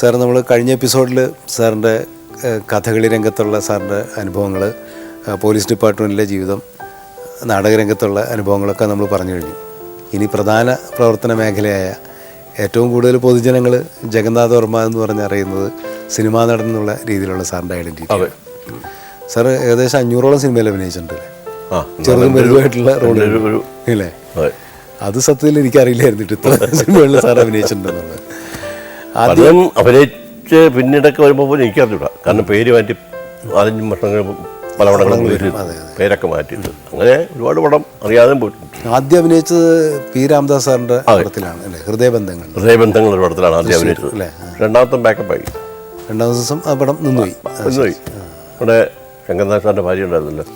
Sir നമ്മൾ കഴിഞ്ഞ എപ്പിസോഡിൽ സാറിന്റെ കഥകളി രംഗത്തുള്ള സാറിന്റെ അനുഭവങ്ങൾ പോലീസ് ഡിപ്പാർട്ട്മെന്റിലെ ജീവിതം നാടകരംഗത്തുള്ള അനുഭവങ്ങളൊക്കെ നമ്മൾ പറഞ്ഞു കഴിഞ്ഞു. ഇനി പ്രധാന പ്രവർത്തന മേഖലയായ ഏറ്റവും കൂടുതൽ പൊതുജനങ്ങൾ ജഗന്നാഥ് വർമ്മ എന്ന് പറഞ്ഞ് അറിയുന്നത് സിനിമാ നടൻ എന്നുള്ള രീതിയിലുള്ള സാറിന്റെ ഐഡന്റിറ്റി അതെ. സാറ് ഏകദേശം അഞ്ഞൂറോളം സിനിമയിൽ അഭിനയിച്ചിട്ടുണ്ട്. ചെറുതും വലുതുമായിട്ടുള്ള റോളുകൾ ഇല്ലേ? അത് സത്യത്തിൽ എനിക്കറിയില്ലായിരുന്നു ഇത്ര സിനിമകളിൽ സാർ അഭിനയിച്ചിട്ടുണ്ടെന്നുള്ളത്. ആദ്യം പലതും അഭിനയിച്ച് പിന്നീടൊക്കെ വരുമ്പോൾ പോലും എനിക്കറിഞ്ഞൂടാ. കാരണം പേര് മാറ്റി നാലഞ്ച് വർഷങ്ങൾ പല പടങ്ങളും പേരൊക്കെ മാറ്റിയിട്ട്. അങ്ങനെ ഒരുപാട് പടം അറിയാതെ പോയിട്ടുണ്ട്. ആദ്യം അഭിനയിച്ചത് പി രാംദാസ് സാറിന്റെ പടത്തിലാണ് അല്ലേ? ഹൃദയബന്ധങ്ങൾ. ഹൃദയബന്ധങ്ങൾ ഒരു പടത്തിലാണ് ആദ്യം അഭിനയിച്ചത്. രണ്ടാമത്തെ ബാക്കപ്പായി രണ്ടാം ദിവസം ആ പടം നിന്നുപോയി. നിന്നുപോയി. ഇവിടെ ശങ്കരനാഥ് സാറിന്റെ ഭാര്യ ഉണ്ടായിരുന്നല്ലോ.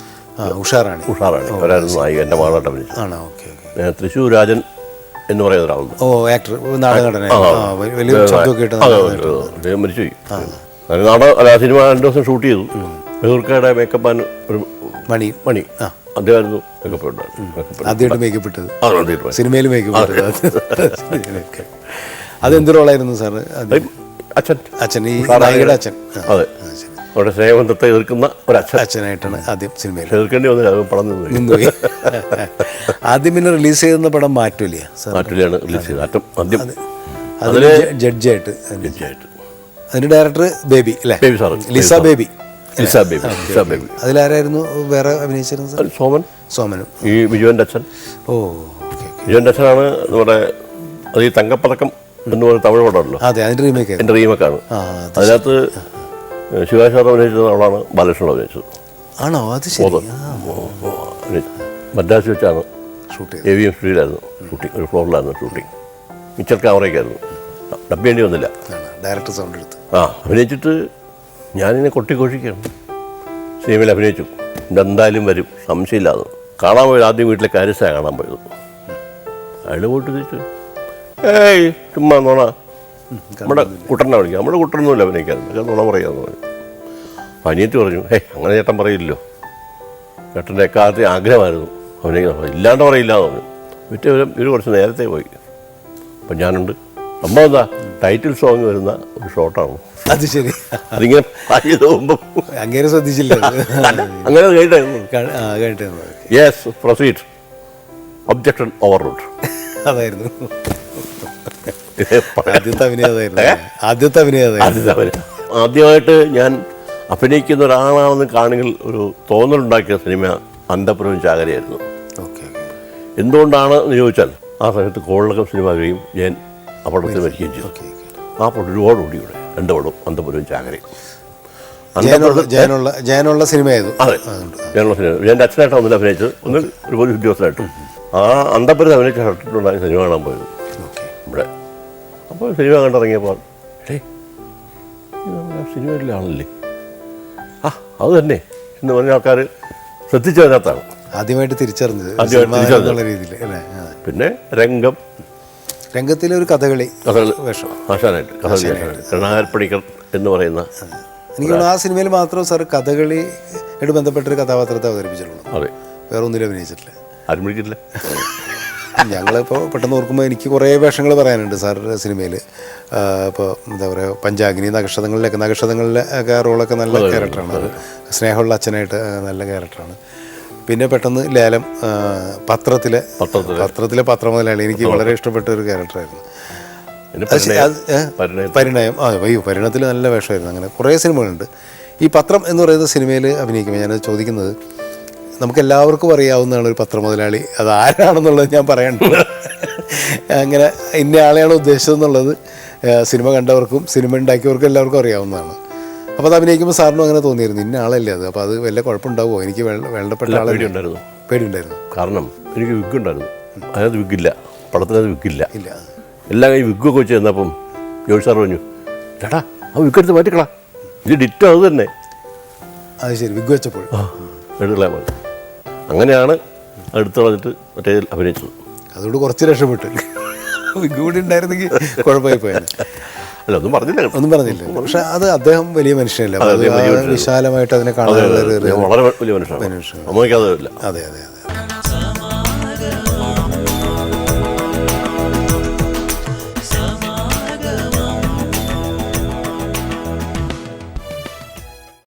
ഉഷാറാണ്. ഉഷാറാണി. അവരായിരുന്നു നായിക എന്റെ മകളായിട്ട് അഭിനയിച്ചത്. ആണോ? ഓക്കെ തൃശ്ശൂർ രാജൻ എന്ന് പറയുന്ന ഒരാളുണ്ട്. ഓ ആക്ടർ നാടകടന വലിയ ശബ്ദമൊക്കെ ഇട്ട്. അദ്ദേഹം മരിച്ചുപോയി. അങ്ങനെ നാടക അല്ല സിനിമ രണ്ടു ദിവസം ഷൂട്ട് ചെയ്തു. ബഹൂർക്കയുടെ മേക്കപ്പ് ആൻഡ് ഒരു മണി. മണി. അദ്ദേഹമായിരുന്നു മേക്കപ്പ് ഉണ്ടായിരുന്നു ആദ്യമായിട്ട് മേക്കപ്പ് ഇട്ടത് സിനിമയിൽ മേക്കപ്പ് ഇട്ടത് അതെന്ത് റോളായിരുന്നു സാറ്? അച്ഛൻ. അച്ഛൻ ഈ നായികയുടെ അച്ഛൻ. അതെ. അവിടെ സ്നേഹബന്ധത്തെ എതിർക്കുന്ന ഒരു അച്ഛൻ അച്ഛനായിട്ടാണ് ആദ്യം സിനിമയിൽ. എതിർക്കേണ്ടി വന്നില്ല പടം നിന്ന് നിന്നുപോയി. ആദ്യം പിന്നെ റിലീസ് ചെയ്യുന്ന പടം മാറ്റൂലേ മാറ്റൂലിയാണ് റിലീസ് ചെയ്തത്. ആറ്റം ആദ്യം അതിൽ ജഡ്ജായിട്ട് ജഡ്ജായിട്ട് അതിന്റെ ഡയറക്ടർ ബേബി അല്ലേ? ബേബി സാർ ലിസ ബേബി ലിസ ബേബി ലിസ ബേബി. അതിലാരായിരുന്നു വേറെ അഭിനയിച്ചിരുന്നത് സോമൻ. സോമനും. ഈ ബിജുവിന്റെ അച്ഛൻ. ഓ ഓക്കെ ബിജുവിന്റെ അച്ഛനാണ് നമ്മുടെ അത് ഈ തങ്കപ്പതക്കം എന്ന് പറഞ്ഞ തമിഴ് പടമല്ലോ അതെ അതിന്റെ റീമേക്ക് എന്റെ റീമക്കാണ് അതിനകത്ത് സാർ അഭിനയിച്ചത് ആളാണ് ബാലകൃഷ്ണൻ അഭിനയിച്ചത്. ആണോ? അത് ശരി. മദ്രാസ് വെച്ചാണ് എ വി എം സ്റ്റുഡിയോയിലായിരുന്നു ഷൂട്ടിംഗ് ഒരു ഫ്ലോറിലായിരുന്നു ഷൂട്ടിംഗ് മിച്ചർ ക്യാമറയ്ക്കായിരുന്നു ഡബ് ചെയ്യേണ്ടി വന്നില്ല. ഡയറക്ടർ സൗണ്ട് എടുത്ത്. ആ അഭിനയിച്ചിട്ട് ഞാനിങ്ങനെ കൊട്ടിഘോഷിക്കുകയാണ് സിനിമയിൽ അഭിനയിച്ചു. എന്തായാലും വരും. സംശയമില്ലാതെ. കാണാൻ പോയത് ആദ്യം വീട്ടിലെ കാര്യസ്ഥ കാണാൻ പോയത്. അയാൾ പോയിട്ട് തിരിച്ചു ഏയ് ചുമ്മാ നോണ. നമ്മുടെ കുട്ടനെ വിളിക്കുക നമ്മുടെ കുട്ടനൊന്നുമില്ല അഭിനയിക്കാൻ നുണ പറയാന്ന് പറഞ്ഞു. അനിയത്തി പറഞ്ഞു ഹേ അങ്ങനെ ചേട്ടൻ പറയില്ലല്ലോ. ചേട്ടന്റെ എക്കാലത്തെ ആഗ്രഹമായിരുന്നു അഭിനയിക്കണം ഇല്ലാണ്ട് പറയില്ല എന്ന് പറഞ്ഞു. മറ്റേ ഇവർ ഇവർ കുറച്ച് നേരത്തെ പോയി. അപ്പം ഞാനുണ്ട്. അമ്മ എന്താ? ടൈറ്റിൽ സോങ് വരുന്ന ഒരു ഷോട്ടാണ്. അത് ശരി. അതിങ്ങനെ അങ്ങനെ ശ്രദ്ധിച്ചില്ല. അങ്ങനെ അത് കഴിഞ്ഞിട്ടായിരുന്നു ക- ആ കേട്ടു yes proceed objection overruled അതായിരുന്നു. ആദ്യത്തെ ആദ്യത്തെ അഭിനയം ആദ്യമായിട്ട് ഞാൻ അഭിനയിക്കുന്ന ഒരാളാണെന്ന് കാണികൾ ഒരു തോന്നലുണ്ടാക്കിയ സിനിമ അന്തപുരം ചാകരയായിരുന്നു. എന്തുകൊണ്ടാണ് എന്ന് ചോദിച്ചാൽ ആ സമയത്ത് കോളിളക്കം സിനിമ കഴിയും. ഞാൻ അപകടത്തിൽ മരിക്കുകയും ചെയ്തു. ആ പടം ഒരുപാട് കൂടി ഇവിടെ രണ്ട് പടവും അന്തപുരവും ചാകരയും. ജയനുള്ള സിനിമയായിരുന്നു. അതെ. ജയനുള്ള സിനിമ. എന്റെ അച്ഛനായിട്ട് ഒന്നിൽ അഭിനയിച്ചത്. ഒന്ന് ഒരു പോലീസ് ഉദ്യോഗസ്ഥനായിട്ടും ആ അന്തപുരത്ത് അഭിനയിച്ച ഷർട്ടിട്ടുണ്ടായ സിനിമ കാണാൻ പോയത്. അപ്പോൾ സിനിമ കണ്ടിറങ്ങിയപ്പോൾ ഏയ് ഇത് നമ്മുടെ സിനിമയിലെ ആളല്ലേ ആ അത് തന്നെ എന്ന് പറഞ്ഞ ആൾക്കാർ ശ്രദ്ധിച്ചതിനകത്താണ് ആദ്യമായിട്ട് തിരിച്ചറിഞ്ഞത് ആദ്യമായിട്ട് സിനിമ തിരിച്ചറിഞ്ഞത്. രീതിയിൽ അല്ലേ? പിന്നെ രംഗം. രംഗത്തിലെ ഒരു കഥകളി വേഷം. ആശാനായിട്ട് കഥകളി കരുണാകരപ്പണിക്കർ എന്ന് പറയുന്ന എനിക്ക് ആ സിനിമയിൽ മാത്രം സാർ കഥകളിയായിട്ട് ബന്ധപ്പെട്ടൊരു കഥാപാത്രത്തെ അവതരിപ്പിച്ചിട്ടുള്ളൂ. അതെ. വേറെ ഒന്നിലും അഭിനയിച്ചിട്ടില്ല. ആരും വിളിക്കില്ല ഞങ്ങളിപ്പോൾ പെട്ടെന്ന് ഓർക്കുമ്പോൾ എനിക്ക് കുറേ വേഷങ്ങൾ പറയാനുണ്ട് സാറിന്റെ സിനിമയിൽ ഇപ്പോൾ എന്താ പറയുക പഞ്ചാഗ്നി നക്ഷത്രങ്ങളിലൊക്കെ നക്ഷത്രങ്ങളിലെ ഒക്കെ റോളൊക്കെ നല്ല ക്യാരക്ടറാണ് അത് സ്നേഹമുള്ള അച്ഛനായിട്ട് നല്ല ക്യാരക്ടറാണ് പിന്നെ പെട്ടെന്ന് ലേലം പത്രത്തിലെ പത്രത്തിലെ. പത്രമുതലാളി എനിക്ക് വളരെ ഇഷ്ടപ്പെട്ട ഒരു ക്യാരക്ടറായിരുന്നു പരിണയം. ആ അയ്യോ പരിണയത്തിൽ നല്ല വേഷമായിരുന്നു. അങ്ങനെ കുറേ സിനിമകളുണ്ട്. ഈ പത്രം എന്ന് പറയുന്ന സിനിമയിൽ അഭിനയിക്കുമ്പോൾ ഞാനത് ചോദിക്കുന്നത് നമുക്ക് എല്ലാവർക്കും അറിയാവുന്നതാണ് ഒരു പത്രമുതലാളി. അത് ആരാണെന്നുള്ളത് ഞാൻ പറയണ്ടത് അങ്ങനെ ഇന്ന ആളെയാണ് ഉദ്ദേശിച്ചതെന്നുള്ളത് എന്നുള്ളത് സിനിമ കണ്ടവർക്കും സിനിമ ഉണ്ടാക്കിയവർക്കും എല്ലാവർക്കും അറിയാവുന്നതാണ്. അപ്പോൾ അത് അഭിനയിക്കുമ്പോൾ സാറിനും അങ്ങനെ തോന്നിയിരുന്നു ഇന്ന ആളല്ലേ അത്? അപ്പോൾ അത് വല്ല കുഴപ്പമുണ്ടാവുമോ? എനിക്ക് വേണ്ട- വേണ്ടപ്പെട്ട ആളെ പേടിയുണ്ടായിരുന്നു. പേടിയുണ്ടായിരുന്നു. കാരണം എനിക്ക് വിഗ് ഉണ്ടായിരുന്നു അതിനകത്ത് വിഗില്ല. പടത്തിനകത്ത് വിഗില്ല. ഇല്ല. എല്ലാം കൈ വിഗ്ഗൊക്കെ വെച്ച് ചെന്നപ്പം ജോഷി സാർ പറഞ്ഞു ചേട്ടാ ആ വിഗ് എടുത്ത് മാറ്റിക്കളാ. ഇത് ഡിറ്റോ അത് തന്നെ. അത് ശരി വിഗ് വെച്ചപ്പോൾ. എടുക്കളാൻ പറഞ്ഞു. അങ്ങനെയാണ് എടുത്തു കളഞ്ഞിട്ട് മറ്റേ അഭിനയിച്ചത്. അതുകൊണ്ട് കുറച്ച് രക്ഷപ്പെട്ടു. കൂടി ഉണ്ടായിരുന്നെങ്കിൽ കുഴപ്പമായി പോയാൽ അല്ല ഒന്നും പറഞ്ഞില്ല. ഒന്നും പറഞ്ഞില്ല. പക്ഷെ അത് അദ്ദേഹം വലിയ മനുഷ്യനല്ല. വിശാലമായിട്ട് അതിനെ ഞാൻ വളരെ വലിയ മനുഷ്യനാണ്. അമ്മയ്ക്ക് അതില്ല അതെ അതെ.